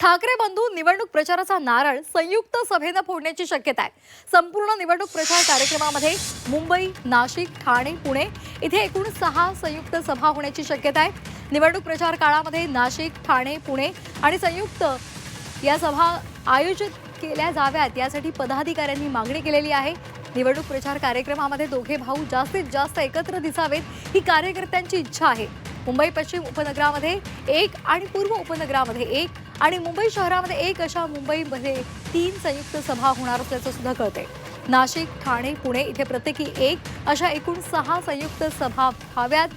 ठाकरे बंधू निवडणूक प्रचाराचा नारळ संयुक्त सभेनं फोडण्याची शक्यता आहे. संपूर्ण निवडणूक प्रचार कार्यक्रमामध्ये मुंबई नाशिक ठाणे पुणे इथे एकूण सहा संयुक्त सभा होण्याची शक्यता आहे. निवडणूक प्रचार काळामध्ये नाशिक ठाणे पुणे आणि संयुक्त या सभा आयोजित केल्या जाव्यात यासाठी पदाधिकाऱ्यांनी मागणी केलेली आहे. निवडणूक प्रचार कार्यक्रमामध्ये दोघे भाऊ जास्तीत जास्त एकत्र दिसावेत ही कार्यकर्त्यांची इच्छा आहे. मुंबई पश्चिम उपनगरामध्ये एक आणि पूर्व उपनगरामध्ये एक आणि मुंबई शहरामध्ये एक अशा मुंबईमध्ये तीन संयुक्त सभा होणार असल्याचं सुद्धा कळते नाशिक ठाणे पुणे इथे प्रत्येकी एक अशा एकूण सहा संयुक्त सभा व्हाव्यात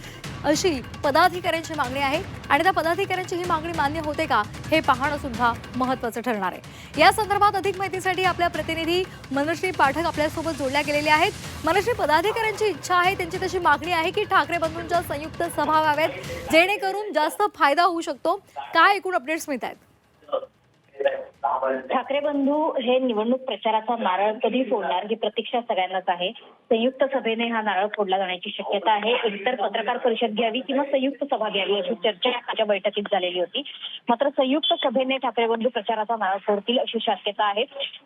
अशी पदाधिकाऱ्यांची मागणी आहे. आणि त्या पदाधिकाऱ्यांची ही मागणी मान्य होते का हे पाहणं सुद्धा महत्वाचं ठरणार आहे. या संदर्भात अधिक माहितीसाठी आपल्या प्रतिनिधी मनश्री पाठक आपल्यासोबत जोडल्या गेलेल्या आहेत. मनश्री पदाधिकाऱ्यांची इच्छा आहे त्यांची तशी मागणी आहे की ठाकरे बंधूंच्या संयुक्त सभा व्हाव्यात जेणेकरून जास्त फायदा होऊ शकतो. काय एकूण अपडेट्स मिळत आहेत ठाकरे बंधू हे निवडणूक प्रचाराचा नारळ कधी फोडणार ही प्रतीक्षा सगळ्यांनाच आहे. संयुक्त सभेने हा नारळ फोडला जाण्याची शक्यता आहे. एकतर पत्रकार परिषद घ्यावी किंवा संयुक्त सभा घ्यावी अशी चर्चा आजच्या बैठकीत झालेली होती. मात्र संयुक्त सभेने ठाकरे बंधू प्रचाराचा नारळ फोडतील अशी शक्यता आहे.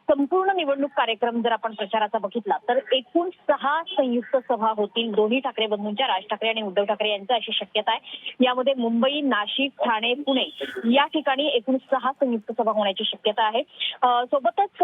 संपूर्ण निवडणूक कार्यक्रम जर आपण प्रचाराचा बघितला तर एकूण सहा संयुक्त सभा होतील. दोन्ही ठाकरे बंधूंच्या राज ठाकरे आणि उद्धव ठाकरे यांचा अशी शक्यता आहे. यामध्ये मुंबई नाशिक ठाणे पुणे या ठिकाणी एकूण सहा संयुक्त सभा होण्याची शक्यता आहे. सोबतच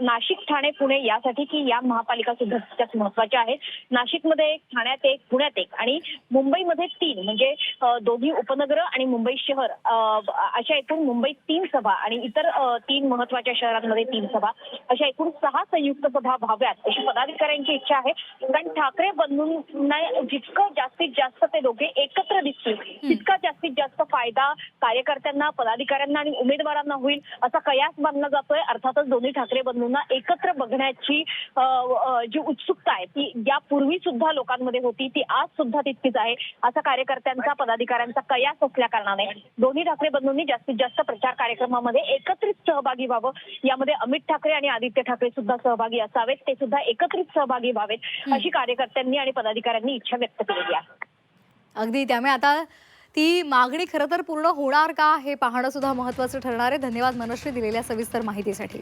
नाशिक ठाणे पुणे यासाठी की या महापालिका सुद्धा तितक्याच महत्त्वाच्या आहेत नाशिकमध्ये एक ठाण्यात एक पुण्यात एक आणि मुंबईमध्ये तीन. म्हणजे दोन्ही उपनगर आणि मुंबई शहर अशा एकूण मुंबईत तीन सभा आणि इतर तीन महत्त्वाच्या शहरांमध्ये तीन सभा अशा एकूण सहा संयुक्त सभा व्हाव्यात अशी पदाधिकाऱ्यांची इच्छा आहे. कारण ठाकरे बंधूंना जितकं जास्तीत जास्त ते दोघे एकत्र दिसतील तितका फायदा कार्यकर्त्यांना पदाधिकाऱ्यांना आणि उमेदवारांना होईल असा कयास बांधला जातोय. अर्थातच दोन्ही ठाकरे बंधूंना एकत्र बघण्याची जी उत्सुकता आहे ती यापूर्वी सुद्धा लोकांमध्ये होती ती आज सुद्धा तितकीच आहे असा कार्यकर्त्यांचा पदाधिकाऱ्यांचा कयास असल्या कारणाने दोन्ही ठाकरे बंधूंनी जास्तीत जास्त प्रचार कार्यक्रमामध्ये एकत्रित सहभागी व्हावं. यामध्ये अमित ठाकरे आणि आदित्य ठाकरे सुद्धा सहभागी असावेत. ते सुद्धा एकत्रित सहभागी व्हावेत अशी कार्यकर्त्यांनी आणि पदाधिकाऱ्यांनी इच्छा व्यक्त केलेली आहे. अगदी. त्यामुळे आता ती मागणी खरं तर पूर्ण होणार का हे पाहणं सुद्धा महत्वाचं ठरणार आहे. धन्यवाद मनश्री दिलेल्या सविस्तर माहितीसाठी.